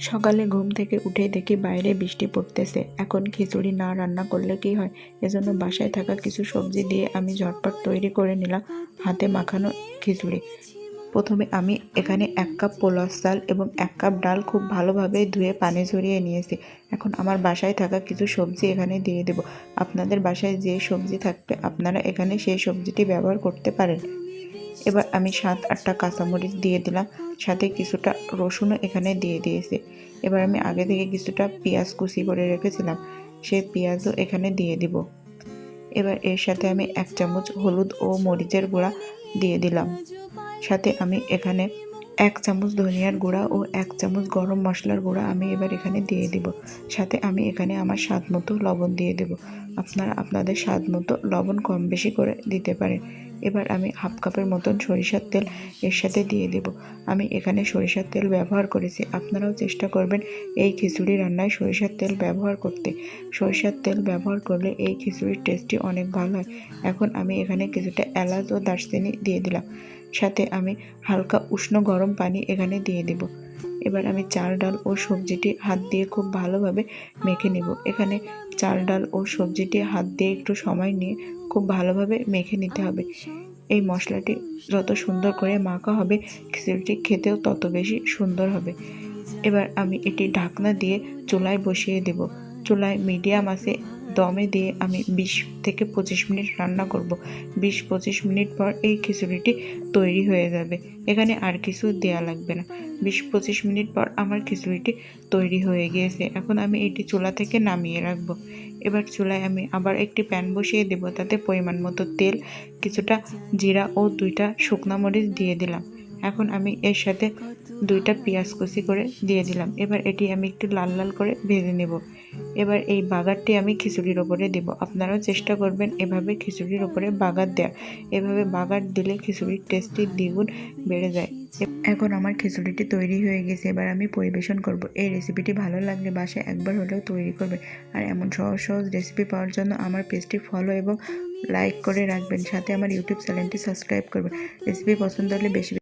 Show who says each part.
Speaker 1: সকালে ঘুম থেকে উঠে দেখি বাইরে বৃষ্টি পড়তেছে। এখন খিচুড়ি না রান্না করলে কি হয়? এজন্য বাসায় থাকা কিছু সবজি দিয়ে আমি ঝটপট তৈরি করে নিলাম হাতে মাখানো খিচুড়ি। প্রথমে আমি এখানে এক কাপ পোলাও চাল এবং এক কাপ ডাল খুব ভালোভাবে ধুয়ে পানি ঝরিয়ে নিয়েছি। এখন আমার বাসায় থাকা কিছু সবজি এখানে দিয়ে দেব। আপনাদের বাসায় যে সবজি থাকবে, আপনারা এখানে সেই সবজিটি ব্যবহার করতে পারেন। এবার আমি সাত, আটটা কাঁচামরিচ দিয়ে দিলাম। সাথে কিছুটা রসুনও এখানে দিয়ে দিয়েছি। এবার আমি আগে থেকে কিছুটা পেঁয়াজ কুচি করে রেখেছিলাম। সেই পেঁয়াজও এখানে দিয়ে দিব। এবার এর সাথে আমি এক চামচ হলুদ ও মরিচের গুঁড়া দিয়ে দিলাম। সাথে আমি এখানে এক চামচ ধনিয়ার গুঁড়া ও এক চামচ গরম মশলার গুঁড়া আমি এবার এখানে দিয়ে দিব। সাথে আমি এখানে আমার স্বাদ মতো লবণ দিয়ে দেব। আপনারা আপনাদের স্বাদ মতো লবণ কম বেশি করে দিতে পারেন। এবার আমি হাফ কাপের মতন সরিষার তেল এর সাথে দিয়ে দেব। আমি এখানে সরিষার তেল ব্যবহার করেছি। আপনারাও চেষ্টা করবেন এই খিচুড়ি রান্নায় সরিষার তেল ব্যবহার করতে। সরিষার তেল ব্যবহার করলে এই খিচুড়ির টেস্টটি অনেক ভালো হয়। এখন আমি এখানে কিছুটা এলাচ ও দারচিনি দিয়ে দিলাম। সাথে আমি হালকা উষ্ণ গরম পানি এখানে দিয়ে দেব। এবার আমি চাল, ডাল ও সবজিটি হাত দিয়ে খুব ভালোভাবে মেখে নেব। এখানে চাল, ডাল ও সবজিটি হাত দিয়ে একটু সময় নিয়ে খুব ভালোভাবে মেখে নিতে হবে। এই মশলাটি যত সুন্দর করে মাখা হবে, খিচুড়িটি খেতেও তত বেশি সুন্দর হবে। এবার আমি এটি ঢাকনা দিয়ে চুলায় বসিয়ে দেব। চুলায় মিডিয়াম আছে দমে দিয়ে আমি বিশ থেকে পঁচিশ মিনিট রান্না করব। বিশ পঁচিশ মিনিট পর এই খিচুড়িটি তৈরি হয়ে যাবে। এখানে আর কিছু দেয়া লাগবে না। বিশ পঁচিশ মিনিট পর আমার খিচুড়িটি তৈরি হয়ে গিয়েছে। এখন আমি এটি চুলা থেকে নামিয়ে রাখব। এবার চুলায় আমি আবার একটি প্যান বসিয়ে দেব। তাতে পরিমাণ মতো তেল, কিছুটা জিরা ও দুইটা শুকনা মরিচ দিয়ে দিলাম। এখন আমি এর সাথে দুইটা পেঁয়াজ কুচি করে দিয়ে দিলাম। এবার এটি আমি একটু লাল লাল করে ভেজে নেব। এবার এই বাগারটি আমি খিচুড়ির ওপরে দেব। আপনারাও চেষ্টা করবেন এভাবে খিচুড়ির ওপরে বাগার দেওয়ার এভাবে বাগার দিলে খিচুড়ির টেস্টটি দ্বিগুণ বেড়ে যায়। এখন আমার খিচুড়িটি তৈরি হয়ে গেছে। এবার আমি পরিবেশন করব। এই রেসিপিটি ভালো লাগলে বাসায় একবার হলেও তৈরি করবে আর এমন সহজ সহজ রেসিপি পাওয়ার জন্য আমার পেজটি ফলো এবং লাইক করে রাখবেন। সাথে আমার ইউটিউব চ্যানেলটি সাবস্ক্রাইব করবেন। রেসিপি পছন্দ হলে বেশি